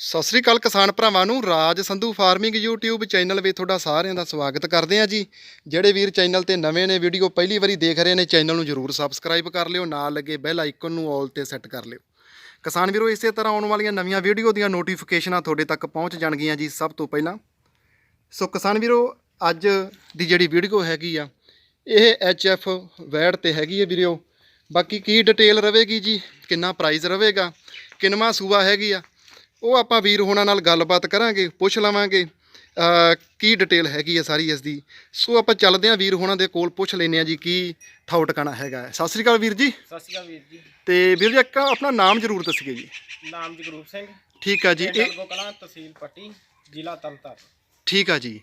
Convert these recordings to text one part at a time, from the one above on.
ਸਤਿ ਸ੍ਰੀ ਅਕਾਲ ਕਿਸਾਨ ਭਰਾਵਾਂ ਨੂੰ, Raj Sandhu farming YouTube channel ਵਿੱਚ ਤੁਹਾਡਾ ਸਾਰਿਆਂ ਦਾ ਸਵਾਗਤ ਕਰਦੇ ਹਾਂ ਜੀ। ਜਿਹੜੇ ਵੀਰ ਚੈਨਲ ਤੇ ਨਵੇਂ ਨੇ, ਵੀਡੀਓ ਪਹਿਲੀ ਵਾਰੀ ਦੇਖ ਰਹੇ ਨੇ, ਚੈਨਲ ਨੂੰ ਜਰੂਰ ਸਬਸਕ੍ਰਾਈਬ ਕਰ ਲਿਓ, ਨਾਲ ਲੱਗੇ ਬੈਲ ਆਈਕਨ ਨੂੰ ਆਲ ਤੇ ਸੈੱਟ ਕਰ ਲਿਓ। ਕਿਸਾਨ ਵੀਰੋ, ਇਸੇ ਤਰ੍ਹਾਂ ਆਉਣ ਵਾਲੀਆਂ ਨਵੀਆਂ ਵੀਡੀਓ ਦੀਆਂ ਨੋਟੀਫਿਕੇਸ਼ਨਾਂ ਤੁਹਾਡੇ ਤੱਕ ਪਹੁੰਚ ਜਾਣਗੀਆਂ ਜੀ ਸਭ ਤੋਂ ਪਹਿਲਾਂ। ਸੋ ਕਿਸਾਨ ਵੀਰੋ, ਅੱਜ ਦੀ ਜਿਹੜੀ ਵੀਡੀਓ ਹੈਗੀ ਆ, ਇਹ ਐਚਐਫ ਵੈਡ ਤੇ ਹੈਗੀ ਹੈ ਵੀਰੋ। ਬਾਕੀ ਕੀ ਡਿਟੇਲ ਰਵੇਗੀ ਜੀ, ਕਿੰਨਾ ਪ੍ਰਾਈਸ ਰਵੇਗਾ ਕਿੰਨਵਾਂ ਸੂਆ ਹੈਗੀ ਆ ਉਹ ਆਪਾਂ ਵੀਰ ਹੋਣਾ ਨਾਲ ਗੱਲਬਾਤ ਕਰਾਂਗੇ ਪੁੱਛ ਲਵਾਂਗੇ ਕੀ ਡਿਟੇਲ ਹੈਗੀ ਹੈ ਸਾਰੀ ਇਸ ਦੀ। ਸੋ ਆਪਾਂ ਚੱਲਦੇ ਹਾਂ ਵੀਰ ਹੋਣਾ ਦੇ ਕੋਲ ਪੁੱਛ ਲੈਨੇ ਆ ਜੀ ਕੀ ਠਾਉ ਟਕਾਣਾ ਹੈਗਾ। ਸਤਿ ਸ੍ਰੀ ਅਕਾਲ ਵੀਰ ਜੀ। ਸਤਿ ਸ਼੍ਰੀ ਅਕਾਲ ਵੀਰ ਜੀ। ਤੇ ਵੀਰ ਜੀ ਇੱਕ ਆਪਣਾ ਨਾਮ ਜ਼ਰੂਰ ਦੱਸੀਏ ਜੀ। ਨਾਮ ਜਗਰੂਪ ਸਿੰਘ। ਠੀਕ ਆ ਜੀ। ਇਹ ਕਲਾਂ ਤਹਿਸੀਲ ਪੱਟੀ ਜ਼ਿਲ੍ਹਾ ਤਰਨਤਾਰਨ। ਠੀਕ ਆ ਜੀ।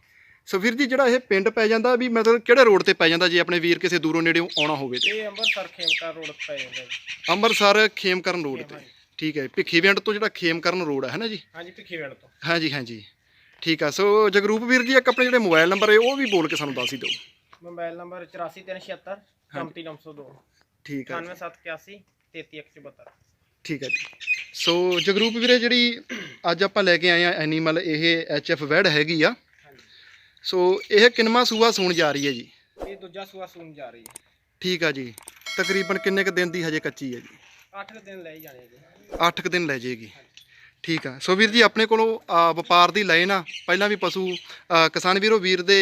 ਸੋ ਵੀਰ ਜੀ ਜਿਹੜਾ ਇਹ ਪਿੰਡ ਪੈ ਜਾਂਦਾ ਵੀ ਮਤਲਬ ਕਿਹੜੇ ਰੋਡ ਤੇ ਪੈ ਜਾਂਦਾ ਜੇ ਆਪਣੇ ਵੀਰ ਕਿਸੇ ਦੂਰੋਂ ਨੇੜੇੋਂ ਆਉਣਾ ਹੋਵੇ ਤੇ? ਇਹ ਅੰਮ੍ਰਿਤਸਰ ਖੇਮਕਾ ਰੋਡ ਪੈ ਜਾਂਦਾ ਜੀ। ਅੰਮ੍ਰਿਤਸਰ ਖੇਮਕਰਨ ਰੋਡ ਤੇ। ਠੀਕ ਹੈ ਭਿੱਖੀਵਿੰਡ ਤੋਂ ਜਿਹੜਾ ਖੇਮਕਰਨ ਰੋਡ ਹੈ ਨਾ ਜੀ? ਹਾਂਜੀ ਭਿੱਖੀਵਿੰਡ ਤੋਂ। ਹਾਂਜੀ ਹਾਂਜੀ। ਠੀਕ ਆ ਸੋ ਜਗਰੂਪ ਵੀਰ ਜੀ ਇੱਕ ਆਪਣੇ ਜਿਹੜੇ ਮੋਬਾਈਲ ਨੰਬਰ ਹੈ ਉਹ ਵੀ ਬੋਲ ਕੇ ਸਾਨੂੰ ਦੱਸ ਹੀ ਦਿਓ। ਮੋਬਾਈਲ ਨੰਬਰ 8436 34902 ਠੀਕ ਆ 9781 33174 ਠੀਕ ਹੈ ਜੀ। ਸੋ ਜਗਰੂਪ ਵੀਰੇ ਜਿਹੜੀ ਅੱਜ ਆਪਾਂ ਲੈ ਕੇ ਆਏ ਆ ਐਨੀਮਲ ਇਹ ਐਚਐਫ ਵੈਡ ਹੈਗੀ ਆ। ਸੋ ਇਹ ਕਿੰਨਵਾਂ ਸੂਆ ਸੂਣ ਜਾ ਰਹੀ ਹੈ ਜੀ? ਇਹ ਦੂਜਾ ਸੂਆ ਸੂਣ ਜਾ ਰਹੀ ਹੈ। ਠੀਕ ਆ ਜੀ। ਤਕਰੀਬਨ ਕਿੰਨੇ ਕ ਦਿਨ ਦੀ ਹਜੇ ਕੱਚੀ ਹੈ ਜੀ? 8 ਦਿਨ ਲੈ ਹੀ ਜਾਣੇ ਜੀ 8 ਕ ਦਿਨ ਲੈ ਜਾਏਗੀ। ਠੀਕ ਆ। ਸੋ ਵੀਰ ਜੀ ਆਪਣੇ ਕੋਲੋਂ ਵਪਾਰ ਦੀ ਲਾਈਨ ਆ। ਪਹਿਲਾਂ ਵੀ ਪਸ਼ੂ ਕਿਸਾਨ ਵੀਰੋ ਵੀਰ ਦੇ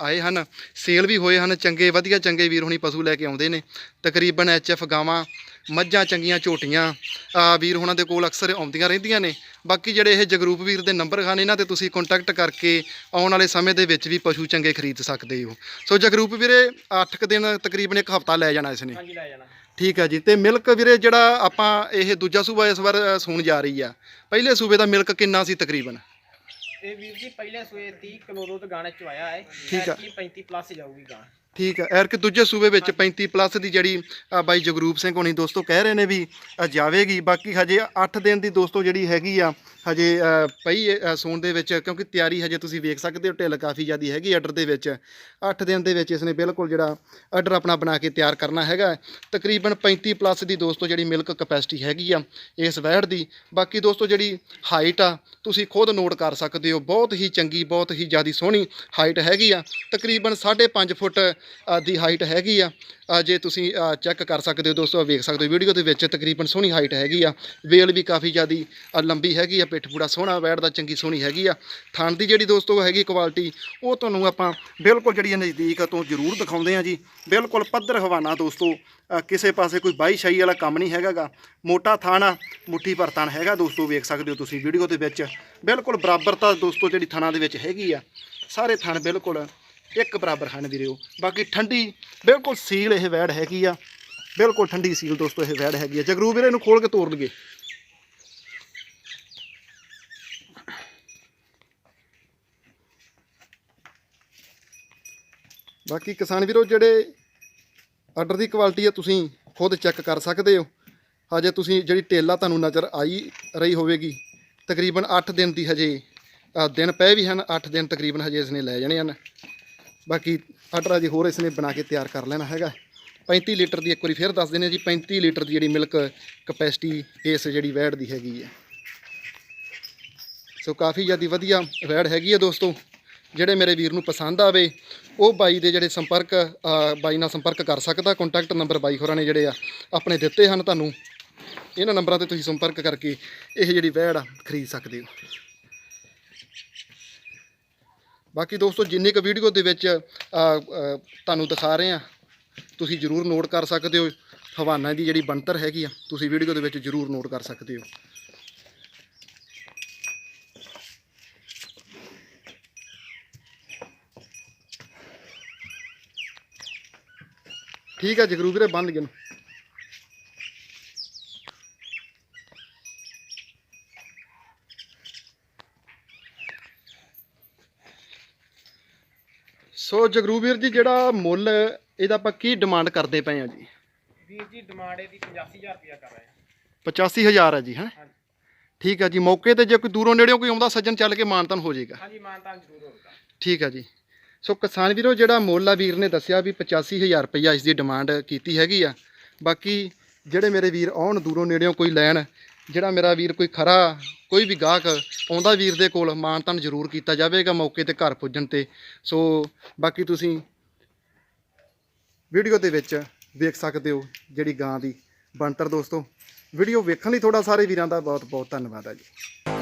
ਆਏ ਹਨ। ਸੇਲ ਵੀ ਹੋਏ ਹਨ। ਚੰਗੇ ਵਧੀਆ ਚੰਗੇ ਵੀਰ ਹੁਣੀ ਪਸ਼ੂ ਲੈ ਕੇ ਆਉਂਦੇ ਨੇ। ਤਕਰੀਬਨ ਐਚਐਫ ਗਾਵਾਂ ਮੱਝਾਂ ਚੰਗੀਆਂ ਝੋਟੀਆਂ ਵੀਰ ਹੁਣਾਂ ਦੇ ਕੋਲ ਅਕਸਰ ਆਉਂਦੀਆਂ ਰਹਿੰਦੀਆਂ ਨੇ। ਬਾਕੀ ਜਿਹੜੇ ਇਹ ਜਗਰੂਪ ਵੀਰ ਦੇ ਨੰਬਰ ਹਨ ਇਹਨਾਂ ਤੇ ਤੁਸੀਂ ਕੰਟੈਕਟ ਕਰਕੇ ਆਉਣ ਵਾਲੇ ਸਮੇਂ ਦੇ ਵਿੱਚ ਵੀ ਪਸ਼ੂ ਚੰਗੇ ਖਰੀਦ ਸਕਦੇ ਹੋ। ਸੋ ਜਗਰੂਪ ਵੀਰੇ 8 ਕ ਦਿਨ ਤਕਰੀਬਨ ਇੱਕ ਹਫਤਾ ਲੈ ਜਾਣਾ ਇਸ ਨੇ। ਹਾਂਜੀ ਲੈ ਜਾਣਾ। ਠੀਕ ਹੈ ਜੀ ਤੇ ਮਿਲਕ ਵੀਰੇ ਜਿਹੜਾ ਆਪਾਂ ਇਹ ਦੂਜਾ ਸੂਬਾ ਇਸ ਵਾਰ ਸੂਣ ਜਾ ਰਹੀ ਆ। ਪਹਿਲੇ ਸੂਬੇ ਦਾ ਮਿਲਕ ਕਿੰਨਾ ਸੀ ਤਕਰੀਬਨ? ਇਹ ਵੀਰ ਜੀ ਪਹਿਲੇ ਸੂਏ 30 ਕਿਲੋ ਦੁੱਧ ਗਾਣੇ ਚ ਆਇਆ ਹੈ। ਠੀਕ ਆ। ਐਤਕੀ 35 ਪਲੱਸ ਜਾਊਗੀ ਗਾਂ। ਠੀਕ ਹੈ ਐਰ ਕਿ ਦੂਜੇ ਸੂਬੇ ਵਿੱਚ 35 ਪਲੱਸ ਦੀ ਜਿਹੜੀ ਬਾਈ ਜਗਰੂਪ ਸਿੰਘ ਹੋਣੀ ਦੋਸਤੋ ਕਹਿ ਰਹੇ ਨੇ ਵੀ ਜਾਵੇਗੀ। ਬਾਕੀ ਹਜੇ 8 ਦਿਨ ਦੀ ਦੋਸਤੋ ਜਿਹੜੀ ਹੈਗੀ ਆ ਹਜੇ ਪਈ ਹੈ, ਦੇ ਵਿੱਚ ਕਿਉਂਕਿ ਤਿਆਰੀ ਹਜੇ ਤੁਸੀਂ ਵੇਖ ਸਕਦੇ ਹੋ ਢਿੱਲ ਕਾਫੀ ਜ਼ਿਆਦੀ ਹੈਗੀ ਆਰਡਰ ਦੇ ਵਿੱਚ। 8 ਦਿਨ ਦੇ ਵਿੱਚ ਇਸਨੇ ਬਿਲਕੁਲ ਜਿਹੜਾ ਆਰਡਰ ਆਪਣਾ ਬਣਾ ਕੇ ਤਿਆਰ ਕਰਨਾ ਹੈਗਾ ਤਕਰੀਬਨ 35 ਪਲੱਸ ਦੀ ਦੋਸਤੋ ਜਿਹੜੀ ਮਿਲਕ ਕਪੈਸਿਟੀ ਹੈਗੀ ਆ ਇਸ ਵੈੜ ਦੀ। ਬਾਕੀ ਦੋਸਤੋ ਜਿਹੜੀ ਹਾਈਟ ਆ ਤੁਸੀਂ ਖੁਦ ਨੋਟ ਕਰ ਸਕਦੇ ਹੋ ਬਹੁਤ ਹੀ ਚੰਗੀ ਬਹੁਤ ਹੀ ਜ਼ਿਆਦੀ ਸੋਹਣੀ ਹਾਈਟ ਹੈਗੀ ਆ। ਤਕਰੀਬਨ 5.5 ਫੁੱਟ ਦੀ ਹਾਈਟ ਹੈਗੀ ਆ। ਜੇ ਤੁਸੀਂ ਚੈੱਕ ਕਰ ਸਕਦੇ ਹੋ ਦੋਸਤੋ ਵੇਖ ਸਕਦੇ ਹੋ ਵੀਡੀਓ ਦੇ ਵਿੱਚ ਤਕਰੀਬਨ ਸੋਹਣੀ ਹਾਈਟ ਹੈਗੀ ਆ। ਵੇਲ ਵੀ ਕਾਫੀ ਜ਼ਿਆਦੀ ਲੰਬੀ ਹੈਗੀ ਆ ਪਿੱਠ ਪੂੜਾ ਸੋਹਣਾ, ਵੈੜ ਦਾ ਚੰਗੀ ਸੋਹਣੀ ਹੈਗੀ ਆ। ਥਣ ਦੀ ਜਿਹੜੀ ਦੋਸਤੋ ਹੈਗੀ ਕੁਆਲਿਟੀ ਉਹ ਤੁਹਾਨੂੰ ਆਪਾਂ ਬਿਲਕੁਲ ਜਿਹੜੀ ਨਜ਼ਦੀਕ ਤੋਂ ਜ਼ਰੂਰ ਦਿਖਾਉਂਦੇ ਆ ਜੀ। ਬਿਲਕੁਲ ਪੱਧਰ ਹਵਾਨਾ ਦੋਸਤੋ ਕਿਸੇ ਪਾਸੇ ਕੋਈ ਬਾਈ ਸ਼ਾਈ ਵਾਲਾ ਕੰਮ ਨਹੀਂ ਹੈਗਾਗਾ ਮੋਟਾ ਥਾਣਾ ਮੁੱਠੀ ਭਰ ਥਣ ਹੈਗਾ ਦੋਸਤੋ, ਵੇਖ ਸਕਦੇ ਹੋ ਤੁਸੀਂ ਵੀਡੀਓ ਦੇ ਵਿੱਚ। ਬਿਲਕੁਲ ਬਰਾਬਰਤਾ ਦੋਸਤੋ ਜਿਹੜੀ ਥਣਾਂ ਦੇ ਵਿੱਚ ਹੈਗੀ ਆ। ਸਾਰੇ ਥਣ ਬਿਲਕੁਲ ਇੱਕ ਬਰਾਬਰ ਹਨ ਵੀਰਿਓ ਬਾਕੀ ਠੰਡੀ, ਬਿਲਕੁਲ ਸੀਲ ਇਹ ਵੈੜ ਹੈਗੀ ਆ। ਬਿਲਕੁਲ ਠੰਡੀ ਸੀਲ ਦੋਸਤੋ ਇਹ ਵੈੜ ਹੈਗੀ ਆ। ਜਗਰੂ ਵੀਰੇ ਇਹਨੂੰ ਖੋਲ ਕੇ ਤੋੜ ਲਈਏ। ਬਾਕੀ ਕਿਸਾਨ ਵੀਰੋ, ਜਿਹੜੇ ਆਰਡਰ ਦੀ ਕੁਆਲਿਟੀ ਹੈ ਤੁਸੀਂ ਖੁਦ ਚੈੱਕ ਕਰ ਸਕਦੇ ਹੋ। ਹਜੇ ਤੁਸੀਂ ਜਿਹੜੀ ਟੇਲਾ ਤੁਹਾਨੂੰ ਨਜ਼ਰ ਆਈ ਰਹੀ ਹੋਵੇਗੀ। ਤਕਰੀਬਨ 8 ਦਿਨ ਦੀ ਹਜੇ ਦਿਨ ਪਏ ਵੀ ਹਨ 8 ਦਿਨ ਤਕਰੀਬਨ ਹਜੇ ਇਸਨੇ ਲੈ ਜਾਣੇ ਹਨ। ਬਾਕੀ ਆਰਡਰ ਜੀ ਹੋਰ ਇਸਨੇ ਬਣਾ ਕੇ ਤਿਆਰ ਕਰ ਲੈਣਾ ਹੈਗਾ। 35 ਲੀਟਰ ਦੀ ਇੱਕ ਵਾਰੀ ਫਿਰ ਦੱਸ ਦਿੰਦੇ ਹਾਂ ਜੀ 35 ਲੀਟਰ ਦੀ ਜਿਹੜੀ ਮਿਲਕ ਕਪੈਸਿਟੀ ਇਸ ਜਿਹੜੀ ਵੈੜ ਦੀ ਹੈਗੀ ਹੈ ਸੋ ਕਾਫੀ ਜ਼ਿਆਦਾ ਵਧੀਆ ਵੈੜ ਹੈਗੀ ਹੈ ਦੋਸਤੋ। ਜਿਹੜੇ ਮੇਰੇ ਵੀਰ ਨੂੰ ਪਸੰਦ ਆਵੇ, ਉਹ ਬਾਈ ਦੇ ਜਿਹੜੇ ਸੰਪਰਕ ਬਾਈ ਨਾਲ ਸੰਪਰਕ ਕਰ ਸਕਦਾ ਕੰਟੈਕਟ ਨੰਬਰ ਬਾਈ ਹੋਰਾਂ ਨੇ ਜਿਹੜੇ ਆ, ਆਪਣੇ ਦਿੱਤੇ ਹਨ ਤੁਹਾਨੂੰ। ਇਹਨਾਂ ਨੰਬਰਾਂ ਤੇ ਤੁਸੀਂ ਸੰਪਰਕ ਕਰਕੇ ਇਹ ਜਿਹੜੀ ਵੈੜ ਆ, ਖਰੀਦ ਸਕਦੇ ਹੋ। ਬਾਕੀ ਦੋਸਤੋ, ਜਿੰਨੀ ਕੁ ਵੀਡੀਓ ਦੇ ਵਿੱਚ ਤੁਹਾਨੂੰ ਦਿਖਾ ਰਹੇ ਆ ਤੁਸੀਂ ਜਰੂਰ ਨੋਟ ਕਰ ਸਕਦੇ ਹੋ। ਹਵਾਨਾ ਦੀ ਜਿਹੜੀ ਬਣਤਰ ਹੈਗੀ ਆ, ਤੁਸੀਂ ਵੀਡੀਓ ਦੇ ਵਿੱਚ ਜਰੂਰ ਨੋਟ ਕਰ ਸਕਦੇ ਹੋ। ਠੀਕ ਆ ਜਗਰੂ ਵੀਰੇ ਬੰਨ ਲਈਏ। ਸੋ ਜਗਰੂ ਵੀਰ ਜੀ ਜਿਹੜਾ ਮੁੱਲ ਇਹਦਾ ਆਪਾਂ ਕੀ ਡਿਮਾਂਡ ਕਰਦੇ ਪਏ ਆ ਜੀ? ਵੀਰ ਜੀ ਡਿਮਾਂਡ ਇਹਦੀ 85000 ਰੁਪਇਆ ਕਰ ਰਹੇ ਆ। 85000 ਹੈ ਜੀ ਹੈ? ਠੀਕ ਹੈ ਜੀ ਮੌਕੇ ਤੇ ਜੇ ਕੋਈ ਦੂਰੋਂ ਨੇੜਿਓਂ ਕੋਈ ਆਉਂਦਾ ਸੱਜਣ ਚੱਲ ਕੇ ਮਾਨਤਨ ਹੋ ਜਾਏਗਾ। ਹਾਂਜੀ ਮਾਨਤਾਨ ਜ਼ਰੂਰ ਹੋਊਗਾ ਠੀਕ ਹੈ ਜੀ। ਸੋ ਕਿਸਾਨ ਵੀਰੋ, ਜਿਹੜਾ ਮੋਲਾ ਵੀਰ ਨੇ ਦੱਸਿਆ ਵੀ 85000 ਰੁਪਈਆ ਇਸ ਦੀ ਡਿਮਾਂਡ ਕੀਤੀ ਹੈਗੀ ਆ। ਬਾਕੀ ਜਿਹੜੇ ਮੇਰੇ ਵੀਰ ਆਉਣ ਦੂਰੋਂ ਨੇੜਿਓਂ ਕੋਈ ਲੈਣ, ਜਿਹੜਾ ਮੇਰਾ ਵੀਰ ਕੋਈ ਖਰਾ, ਕੋਈ ਵੀ ਗਾਹਕ ਆਉਂਦਾ ਵੀਰ ਦੇ ਕੋਲ, ਮਾਨਤਨ ਜ਼ਰੂਰ ਕੀਤਾ ਜਾਵੇਗਾ ਮੌਕੇ ਤੇ ਘਰ ਪੁੱਜਣ ਤੇ। ਸੋ ਬਾਕੀ ਤੁਸੀਂ ਵੀਡੀਓ ਦੇ ਵਿੱਚ ਵੇਖ ਸਕਦੇ ਹੋ ਜਿਹੜੀ ਗਾਂ ਦੀ ਬਣਤਰ ਦੋਸਤੋ। ਵੀਡੀਓ ਵੇਖਣ ਲਈ ਤੁਹਾਡਾ ਸਾਰੇ ਵੀਰਾਂ ਦਾ ਬਹੁਤ ਬਹੁਤ ਧੰਨਵਾਦ ਹੈ ਜੀ।